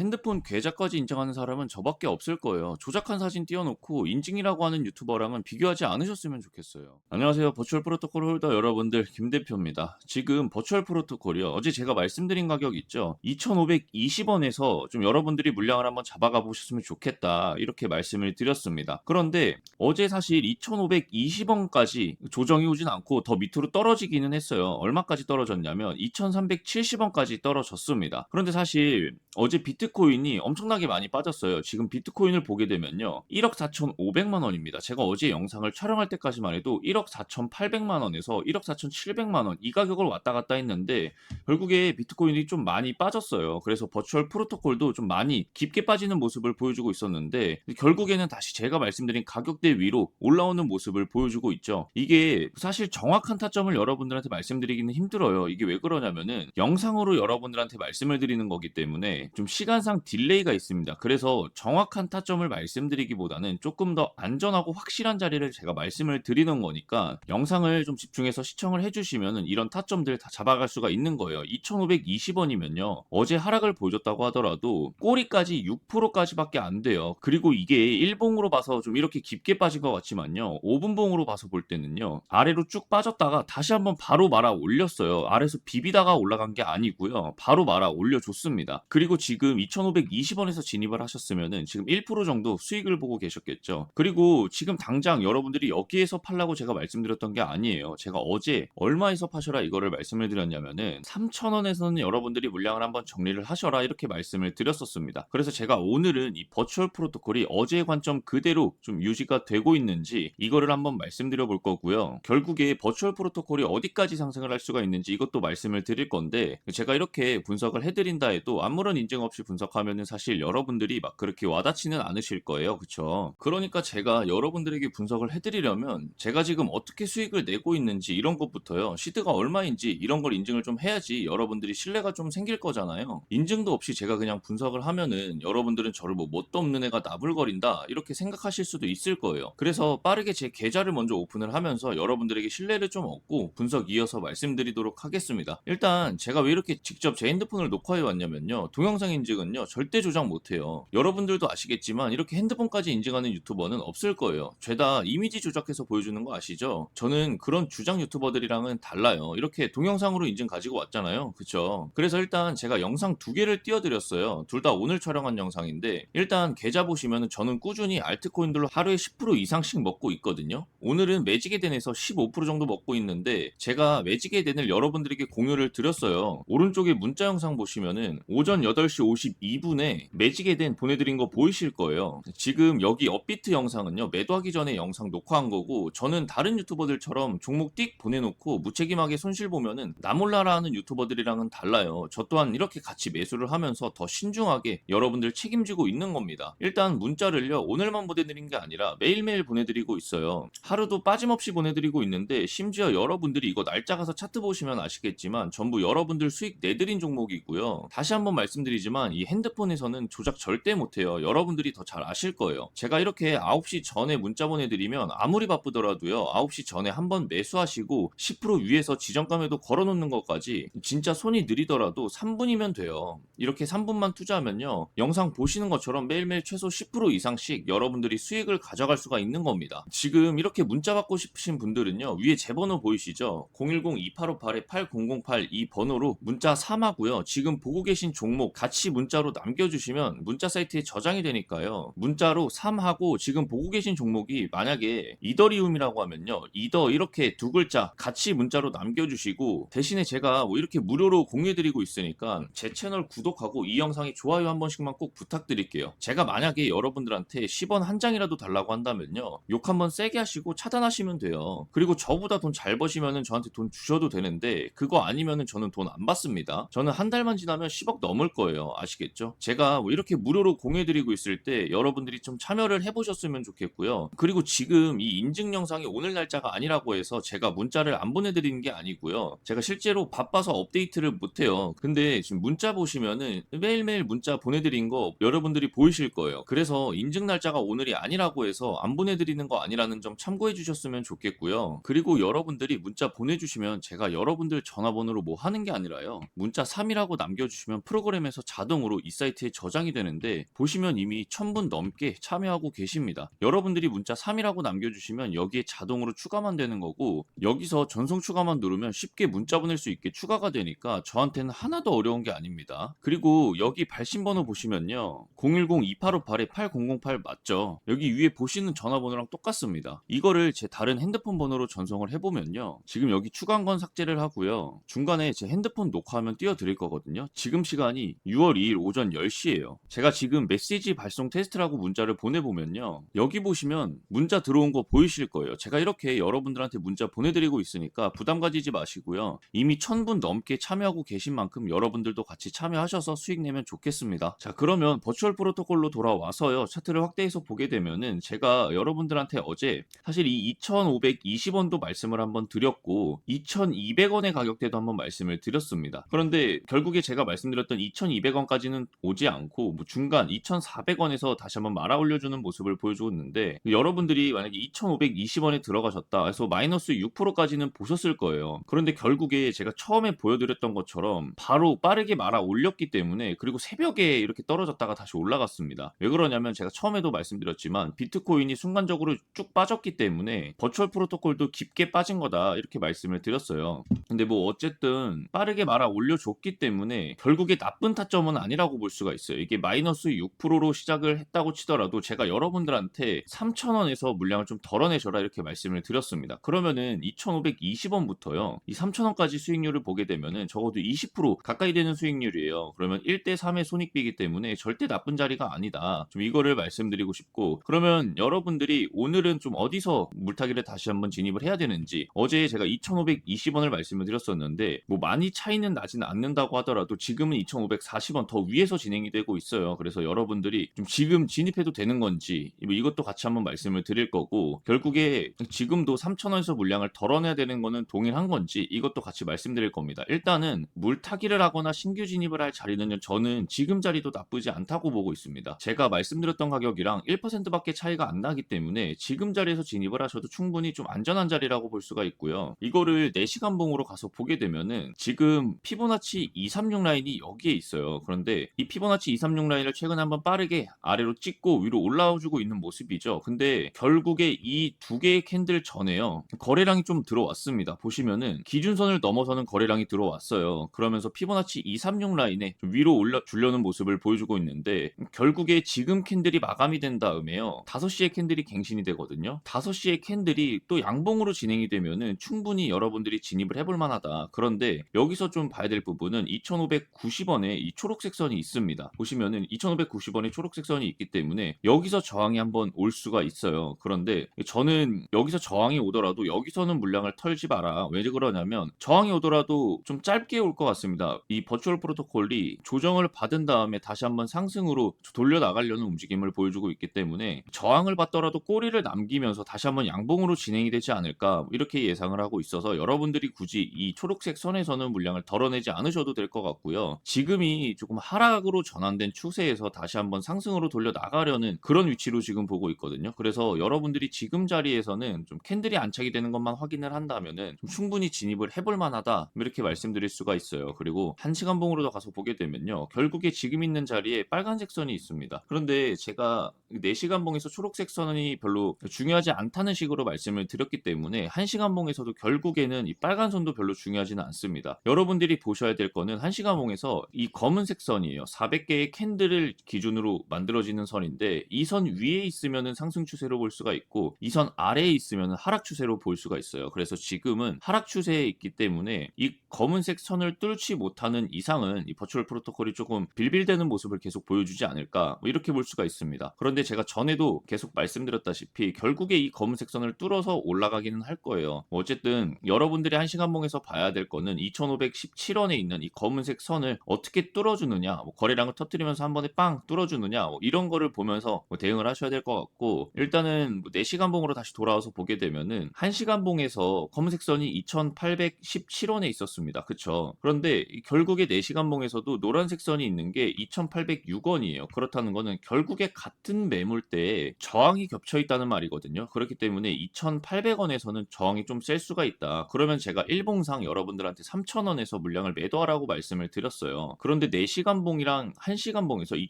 핸드폰 계좌까지 인정하는 사람은 저밖에 없을 거예요. 조작한 사진 띄워놓고 인증이라고 하는 유튜버랑은 비교하지 않으셨으면 좋겠어요. 안녕하세요. 버추얼 프로토콜 홀더 여러분들 김 대표입니다. 지금 버추얼 프로토콜이요. 어제 제가 말씀드린 가격 있죠. 2,520원에서 좀 여러분들이 물량을 한번 잡아가 보셨으면 좋겠다. 이렇게 말씀을 드렸습니다. 그런데 어제 사실 2,520원까지 조정이 오진 않고 더 밑으로 떨어지기는 했어요. 얼마까지 떨어졌냐면 2,370원까지 떨어졌습니다. 그런데 사실 어제 비트 코인이 엄청나게 많이 빠졌어요. 지금 비트코인을 보게 되면요. 1억 4,500만 원입니다. 제가 어제 영상을 촬영할 때까지만 해도 1억 4,800만 원에서 1억 4,700만 원 이 가격을 왔다 갔다 했는데 결국에 비트코인이 좀 많이 빠졌어요. 그래서 버추얼 프로토콜도 좀 많이 깊게 빠지는 모습을 보여주고 있었는데 결국에는 다시 제가 말씀드린 가격대 위로 올라오는 모습을 보여주고 있죠. 이게 사실 정확한 타점을 여러분들한테 말씀드리기는 힘들어요. 이게 왜 그러냐면은 영상으로 여러분들한테 말씀을 드리는 거기 때문에 좀 시간 상 딜레이가 있습니다. 그래서 정확한 타점을 말씀드리기보다는 조금 더 안전하고 확실한 자리를 제가 말씀을 드리는 거니까 영상을 좀 집중해서 시청을 해주시면은 이런 타점들 다 잡아갈 수가 있는 거예요. 2,520원이면요. 어제 하락을 보여줬다고 하더라도 꼬리까지 6%까지밖에 안 돼요. 그리고 이게 1봉으로 봐서 좀 이렇게 깊게 빠진 것 같지만요. 5분봉으로 봐서 볼 때는요. 아래로 쭉 빠졌다가 다시 한번 바로 말아 올렸어요. 아래서 비비다가 올라간 게 아니고요. 바로 말아 올려줬습니다. 그리고 지금 2,520원에서 진입을 하셨으면은 지금 1% 정도 수익을 보고 계셨겠죠. 그리고 지금 당장 여러분들이 여기에서 팔라고 제가 말씀드렸던 게 아니에요. 제가 어제 얼마에서 파셔라 이거를 말씀을 드렸냐면은 3,000원에서는 여러분들이 물량을 한번 정리를 하셔라 이렇게 말씀을 드렸었습니다. 그래서 제가 오늘은 이 버추얼 프로토콜이 어제의 관점 그대로 좀 유지가 되고 있는지 이거를 한번 말씀드려 볼 거고요. 결국에 버추얼 프로토콜이 어디까지 상승을 할 수가 있는지 이것도 말씀을 드릴 건데 제가 이렇게 분석을 해드린다 해도 아무런 인증 없이 분석하면은 사실 여러분들이 막 그렇게 와닿지는 않으실 거예요. 그쵸? 그러니까 제가 여러분들에게 분석을 해드리려면 제가 지금 어떻게 수익을 내고 있는지 이런 것부터요. 시드가 얼마인지 이런 걸 인증을 좀 해야지 여러분들이 신뢰가 좀 생길 거잖아요. 인증도 없이 제가 그냥 분석을 하면은 여러분들은 저를 뭐 뭣도 없는 애가 나불거린다 이렇게 생각하실 수도 있을 거예요. 그래서 빠르게 제 계좌를 먼저 오픈을 하면서 여러분들에게 신뢰를 좀 얻고 분석 이어서 말씀드리도록 하겠습니다. 일단 제가 왜 이렇게 직접 제 핸드폰을 녹화해 왔냐면요. 동영상 인증 은요. 절대 조작 못해요. 여러분들도 아시겠지만 이렇게 핸드폰까지 인증하는 유튜버는 없을 거예요. 죄다 이미지 조작해서 보여주는 거 아시죠? 저는 그런 주장 유튜버들이랑은 달라요. 이렇게 동영상으로 인증 가지고 왔잖아요. 그쵸? 그래서 일단 제가 영상 두 개를 띄워드렸어요. 둘 다 오늘 촬영한 영상인데 일단 계좌 보시면 저는 꾸준히 알트코인들로 하루에 10% 이상씩 먹고 있거든요. 오늘은 매직에덴에서 15% 정도 먹고 있는데 제가 매직에덴을 여러분들에게 공유를 드렸어요. 오른쪽에 문자 영상 보시면은 오전 8시 52분에 매직에덴 보내드린 거 보이실 거예요. 지금 여기 업비트 영상은요 매도하기 전에 영상 녹화한 거고 저는 다른 유튜버들처럼 종목 띡 보내놓고 무책임하게 손실 보면은 나몰라라 하는 유튜버들이랑은 달라요. 저 또한 이렇게 같이 매수를 하면서 더 신중하게 여러분들 책임지고 있는 겁니다. 일단 문자를요 오늘만 보내드린 게 아니라 매일매일 보내드리고 있어요. 하루도 빠짐없이 보내드리고 있는데 심지어 여러분들이 이거 날짜 가서 차트 보시면 아시겠지만 전부 여러분들 수익 내드린 종목이고요. 다시 한번 말씀드리지만 이 핸드폰에서는 조작 절대 못해요. 여러분들이 더 잘 아실 거예요. 제가 이렇게 9시 전에 문자 보내드리면 아무리 바쁘더라도요 9시 전에 한번 매수하시고 10% 위에서 지정감에도 걸어놓는 것까지 진짜 손이 느리더라도 3분이면 돼요. 이렇게 3분만 투자하면요 영상 보시는 것처럼 매일매일 최소 10% 이상씩 여러분들이 수익을 가져갈 수가 있는 겁니다. 지금 이렇게 문자 받고 싶으신 분들은요 위에 제 번호 보이시죠? 010-2858-8008 이 번호로 문자 3하고요. 지금 보고 계신 종목 같이 문자 로 남겨주시면 문자 사이트에 저장이 되니까요. 문자로 3하고 지금 보고 계신 종목이 만약에 이더리움이라고 하면요. 이더 이렇게 두 글자 같이 문자로 남겨주시고 대신에 제가 뭐 이렇게 무료로 공유해드리고 있으니까 제 채널 구독하고 이 영상에 좋아요 한 번씩만 꼭 부탁드릴게요. 제가 만약에 여러분들한테 10원 한 장이라도 달라고 한다면요. 욕 한번 세게 하시고 차단하시면 돼요. 그리고 저보다 돈 잘 버시면은 저한테 돈 주셔도 되는데 그거 아니면은 저는 돈 안 받습니다. 저는 한 달만 지나면 10억 넘을 거예요. 아시 겠죠? 제가 뭐 이렇게 무료로 공유해드리고 있을 때 여러분들이 좀 참여를 해보셨으면 좋겠고요. 그리고 지금 이 인증 영상이 오늘 날짜가 아니라고 해서 제가 문자를 안 보내드리는 게 아니고요. 제가 실제로 바빠서 업데이트를 못해요. 근데 지금 문자 보시면은 매일매일 문자 보내드린 거 여러분들이 보이실 거예요. 그래서 인증 날짜가 오늘이 아니라고 해서 안 보내드리는 거 아니라는 점 참고해 주셨으면 좋겠고요. 그리고 여러분들이 문자 보내주시면 제가 여러분들 전화번호로 뭐 하는 게 아니라요. 문자 3이라고 남겨주시면 프로그램에서 자동으로 번호로 이 사이트에 저장이 되는데 보시면 이미 1000분 넘게 참여하고 계십니다. 여러분들이 문자 3이라고 남겨주시면 여기에 자동으로 추가만 되는 거고 여기서 전송 추가만 누르면 쉽게 문자 보낼 수 있게 추가가 되니까 저한테는 하나도 어려운 게 아닙니다. 그리고 여기 발신번호 보시면요. 010-2858-8008 맞죠? 여기 위에 보시는 전화번호랑 똑같습니다. 이거를 제 다른 핸드폰 번호로 전송을 해보면요. 지금 여기 추가한 건 삭제를 하고요. 중간에 제 핸드폰 녹화하면 띄워드릴 거거든요. 지금 시간이 6월 2일 오전 10시예요. 제가 지금 메시지 발송 테스트라고 문자를 보내보면요. 여기 보시면 문자 들어온 거 보이실 거예요. 제가 이렇게 여러분들한테 문자 보내드리고 있으니까 부담 가지지 마시고요. 이미 1000분 넘게 참여하고 계신 만큼 여러분들도 같이 참여하셔서 수익 내면 좋겠습니다. 자, 그러면 버추얼 프로토콜로 돌아와서요. 차트를 확대해서 보게 되면은 제가 여러분들한테 어제 사실 이 2520원도 말씀을 한번 드렸고 2200원의 가격대도 한번 말씀을 드렸습니다. 그런데 결국에 제가 말씀드렸던 2200원까지 는 오지 않고 뭐 중간 2400원에서 다시 한번 말아 올려주는 모습을 보여주고 있는데 여러분들이 만약에 2520원에 들어가셨다 해서 마이너스 6%까지는 보셨을 거예요. 그런데 결국에 제가 처음에 보여드렸던 것처럼 바로 빠르게 말아 올렸기 때문에 그리고 새벽에 이렇게 떨어졌다가 다시 올라갔습니다. 왜 그러냐면 제가 처음에도 말씀드렸지만 비트코인이 순간적으로 쭉 빠졌기 때문에 버추얼 프로토콜도 깊게 빠진 거다 이렇게 말씀을 드렸어요. 근데 뭐 어쨌든 빠르게 말아 올려줬기 때문에 결국에 나쁜 타점은 아니 라고 볼 수가 있어요. 이게 마이너스 6%로 시작을 했다고 치더라도 제가 여러분들한테 3,000원에서 물량을 좀 덜어내셔라 이렇게 말씀을 드렸습니다. 그러면은 2,520원부터요. 이 3,000원까지 수익률을 보게 되면은 적어도 20% 가까이 되는 수익률이에요. 그러면 1대 3의 손익비이기 때문에 절대 나쁜 자리가 아니다. 좀 이거를 말씀드리고 싶고 그러면 여러분들이 오늘은 좀 어디서 물타기를 다시 한번 진입을 해야 되는지 어제 제가 2,520원을 말씀을 드렸었는데 뭐 많이 차이는 나진 않는다고 하더라도 지금은 2,540원 더 위에서 진행이 되고 있어요. 그래서 여러분들이 좀 지금 진입해도 되는 건지 뭐 이것도 같이 한번 말씀을 드릴 거고 결국에 지금도 3,000원에서 물량을 덜어내야 되는 거는 동일한 건지 이것도 같이 말씀드릴 겁니다. 일단은 물타기를 하거나 신규 진입을 할 자리는 저는 지금 자리도 나쁘지 않다고 보고 있습니다. 제가 말씀드렸던 가격이랑 1%밖에 차이가 안 나기 때문에 지금 자리에서 진입을 하셔도 충분히 좀 안전한 자리라고 볼 수가 있고요. 이거를 4시간 봉으로 가서 보게 되면은 지금 피보나치 236 라인이 여기에 있어요. 그런데 이 피보나치 236 라인을 최근에 한번 빠르게 아래로 찍고 위로 올라와주고 있는 모습이죠. 근데 결국에 이 두 개의 캔들 전에요. 거래량이 좀 들어왔습니다. 보시면은 기준선을 넘어서는 거래량이 들어왔어요. 그러면서 피보나치 236 라인에 좀 위로 올려 주려는 모습을 보여주고 있는데 결국에 지금 캔들이 마감이 된 다음에요. 5시에 캔들이 갱신이 되거든요. 5시에 캔들이 또 양봉으로 진행이 되면은 충분히 여러분들이 진입을 해볼 만하다. 그런데 여기서 좀 봐야 될 부분은 2,590원에 이 초록색 선이 있습니다. 보시면은 2,590원에 초록색 선이 있기 때문에 여기서 저항이 한번 올 수가 있어요. 그런데 저는 여기서 저항이 오더라도 여기서는 물량을 털지 마라. 왜 그러냐면 저항이 오더라도 좀 짧게 올 것 같습니다. 이 버추얼 프로토콜이 조정을 받은 다음에 다시 한번 상승으로 돌려 나가려는 움직임을 보여주고 있기 때문에 저항을 받더라도 꼬리를 남기면서 다시 한번 양봉으로 진행이 되지 않을까 이렇게 예상을 하고 있어서 여러분들이 굳이 이 초록색 선에서는 물량을 덜어내지 않으셔도 될 것 같고요. 지금이 조금 하락으로 전환된 추세에서 다시 한번 상승으로 돌려 나가려는 그런 위치로 지금 보고 있거든요. 그래서 여러분들이 지금 자리에서는 좀 캔들이 안착이 되는 것만 확인을 한다면은 좀 충분히 진입을 해볼 만하다 이렇게 말씀드릴 수가 있어요. 그리고 한 시간 봉으로 더 가서 보게 되면요. 결국에 지금 있는 자리에 빨간색 선이 있습니다. 그런데 제가 4시간 봉에서 초록색 선이 별로 중요하지 않다는 식으로 말씀을 드렸기 때문에 1시간 봉에서도 결국에는 이 빨간 선도 별로 중요하지는 않습니다. 여러분들이 보셔야 될 거는 1시간 봉에서 이 검은색 선 이에요. 400개의 캔들을 기준으로 만들어지는 선인데 이 선 위에 있으면은 상승 추세로 볼 수가 있고 이 선 아래에 있으면은 하락 추세로 볼 수가 있어요. 그래서 지금은 하락 추세에 있기 때문에 이 검은색 선을 뚫지 못하는 이상은 이 버추얼 프로토콜이 조금 빌빌대는 모습을 계속 보여주지 않을까 뭐 이렇게 볼 수가 있습니다. 그런데 제가 전에도 계속 말씀드렸다시피 결국에 이 검은색 선을 뚫어서 올라가기는 할 거예요. 뭐 어쨌든 여러분들이 한 시간봉에서 봐야 될 거는 2,517원에 있는 이 검은색 선을 어떻게 뚫어주느냐, 뭐 거래량을 터뜨리면서 한 번에 빵 뚫어주느냐, 뭐 이런 거를 보면서 뭐 대응을 하셔야 될 것 같고 일단은 뭐 4시간 봉으로 다시 돌아와서 보게 되면은 1시간 봉에서 검은색 선이 2,817원에 있었습니다. 그쵸? 그런데 이 결국에 4시간 봉에서도 노란색 선이 있는 게 2,806원이에요. 그렇다는 거는 결국에 같은 매물대에 저항이 겹쳐 있다는 말이거든요. 그렇기 때문에 2,800원에서는 저항이 좀 셀 수가 있다. 그러면 제가 일봉상 여러분들한테 3,000원에서 물량을 매도하라고 말씀을 드렸어요. 그런데 4시간 봉이랑 1시간봉에서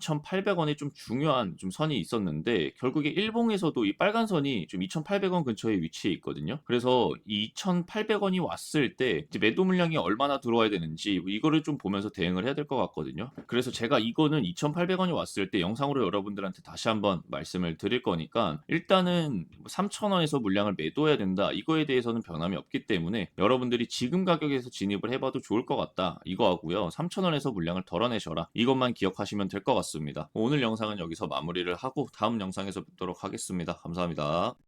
2,800원에 좀 중요한 좀 선이 있었는데 결국에 1봉에서도 이 빨간 선이 좀 2,800원 근처에 위치해 있거든요. 그래서 이 2,800원이 왔을 때 매도 물량이 얼마나 들어와야 되는지 이거를 좀 보면서 대응을 해야 될 것 같거든요. 그래서 제가 이거는 2,800원이 왔을 때 영상으로 여러분들한테 다시 한번 말씀을 드릴 거니까 일단은 3,000원에서 물량을 매도해야 된다. 이거에 대해서는 변함이 없기 때문에 여러분들이 지금 가격에서 진입을 해봐도 좋을 것 같다. 이거 하고요. 3,000원에서 물량을 덜어내 셔라. 이것만 기억하시면 될 것 같습니다. 오늘 영상은 여기서 마무리를 하고 다음 영상에서 뵙도록 하겠습니다. 감사합니다.